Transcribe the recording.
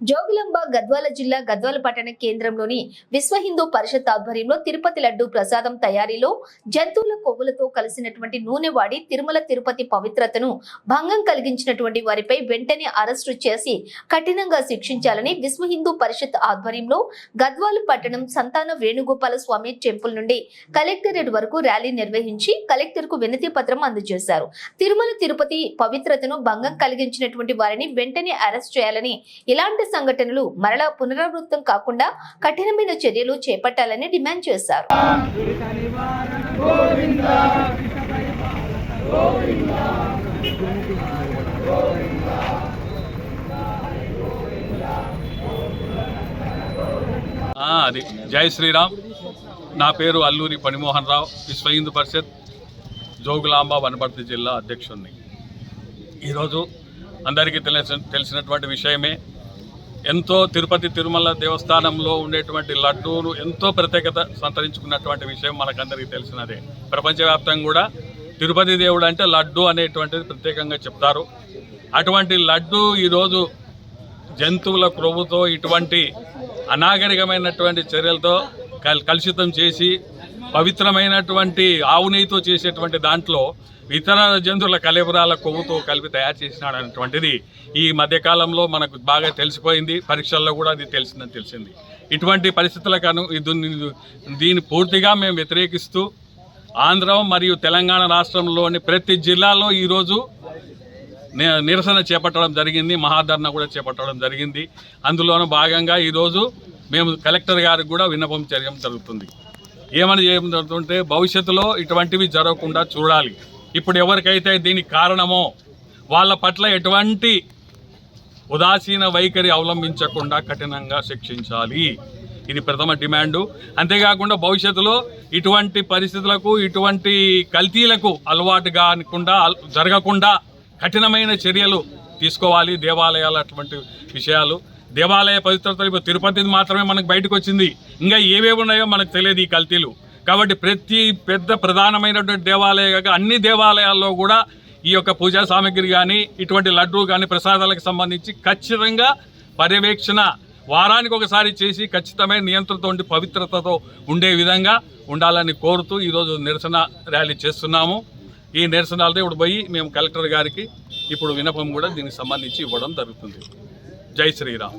జోగులాంబ గద్వాల జిల్లా గద్వాల పట్టణ కేంద్రంలోని విశ్వ హిందూ పరిషత్ ఆధ్వర్యంలో తిరుపతి లడ్డు ప్రసాదం తయారీలో జంతువుల కొవ్వులతో కలిసినటువంటి నూనె వాడి తిరుమల తిరుపతి పవిత్రతను భంగం కలిగించినటువంటి వారిపై వెంటనే అరెస్టు చేసి కఠినంగా శిక్షించాలని విశ్వ హిందూ పరిషత్ ఆధ్వర్యంలో గద్వాల పట్టణం సంతాన వేణుగోపాల స్వామి టెంపుల్ నుండి కలెక్టరేట్ వరకు ర్యాలీ నిర్వహించి కలెక్టర్కు వినతి పత్రం అందజేశారు. తిరుమల తిరుపతి పవిత్రతను భంగం కలిగించినటువంటి వారిని వెంటనే అరెస్ట్ చేయాలని ఇలాంటి సంఘటనలు మరలా పునరావృతం కాకుండా కఠినమైన చర్యలు చేపట్టాలని డిమాండ్ చేశారు. అది. జై శ్రీరామ్. నా పేరు అల్లూరి పనిమోహన్ రావు. విశ్వ హిందూ పరిషత్ జోగులాంబ వనపర్తి జిల్లా అధ్యక్షుడిని ఈరోజు అందరికీ తెలిసిన తెలిసినటువంటి విషయమే ఎంతో తిరుపతి తిరుమల దేవస్థానంలో ఉండేటువంటి లడ్డూను ఎంతో ప్రత్యేకత సంతరించుకున్నటువంటి విషయం మనకందరికీ తెలిసినదే. ప్రపంచవ్యాప్తంగా కూడా తిరుపతి దేవుడు అంటే లడ్డు అనేటువంటిది ప్రత్యేకంగా చెప్తారు. అటువంటి లడ్డు ఈరోజు జంతువుల క్రొవ్వుతో ఇటువంటి అనాగరికమైనటువంటి చర్యలతో కల్ కలుషితం చేసి పవిత్రమైనటువంటి ఆవు నెయ్యితో చేసేటువంటి దాంట్లో ఇతర జంతువుల కలెబరాల కొవ్వుతో కలిపి తయారు చేసినాడు అనేటువంటిది ఈ మధ్యకాలంలో మనకు బాగా తెలిసిపోయింది. పరీక్షల్లో కూడా అది తెలిసిందని తెలిసింది. ఇటువంటి పరిస్థితులకు కను ఇది- దీన్ని పూర్తిగా మేము వ్యతిరేకిస్తూ ఆంధ్ర మరియు తెలంగాణ రాష్ట్రంలోని ప్రతి జిల్లాలో ఈరోజు నిరసన చేపట్టడం జరిగింది. మహాధరణ కూడా చేపట్టడం జరిగింది. అందులోనూ భాగంగా ఈరోజు మేము కలెక్టర్ గారికి కూడా విన్నపం చేయడం జరుగుతుంది. ఏమని చేయడం జరుగుతుంటే భవిష్యత్తులో ఇటువంటివి జరగకుండా చూడాలి. ఇప్పుడు ఎవరికైతే దీనికి కారణమో వాళ్ళ పట్ల ఎటువంటి ఉదాసీన వైఖరి అవలంబించకుండా కఠినంగా శిక్షించాలి. ఇది ప్రథమ డిమాండు. అంతేకాకుండా భవిష్యత్తులో ఇటువంటి పరిస్థితులకు ఇటువంటి కల్తీలకు అలవాటు కాకుండా జరగకుండా కఠినమైన చర్యలు తీసుకోవాలి దేవాలయాలు అటువంటి విషయాలు. దేవాలయ పవిత్రత ఇప్పుడు తిరుపతి మాత్రమే మనకు బయటకు వచ్చింది. ఇంకా ఏవేవి ఉన్నాయో మనకు తెలియదు ఈ కల్తీలు. కాబట్టి ప్రతి పెద్ద ప్రధానమైనటువంటి దేవాలయ అన్ని దేవాలయాల్లో కూడా ఈ యొక్క పూజా సామాగ్రి కానీ ఇటువంటి లడ్డూ కానీ ప్రసాదాలకు సంబంధించి ఖచ్చితంగా పర్యవేక్షణ వారానికి ఒకసారి చేసి ఖచ్చితమైన నియంత్రణతో ఉండి పవిత్రతతో ఉండే విధంగా ఉండాలని కోరుతూ ఈరోజు నిరసన ర్యాలీ చేస్తున్నాము. ఈ నిరసనలతో ఇప్పుడు పోయి మేము కలెక్టర్ గారికి ఇప్పుడు వినపం కూడా దీనికి సంబంధించి ఇవ్వడం జరుగుతుంది. జై శ్రీరామ్.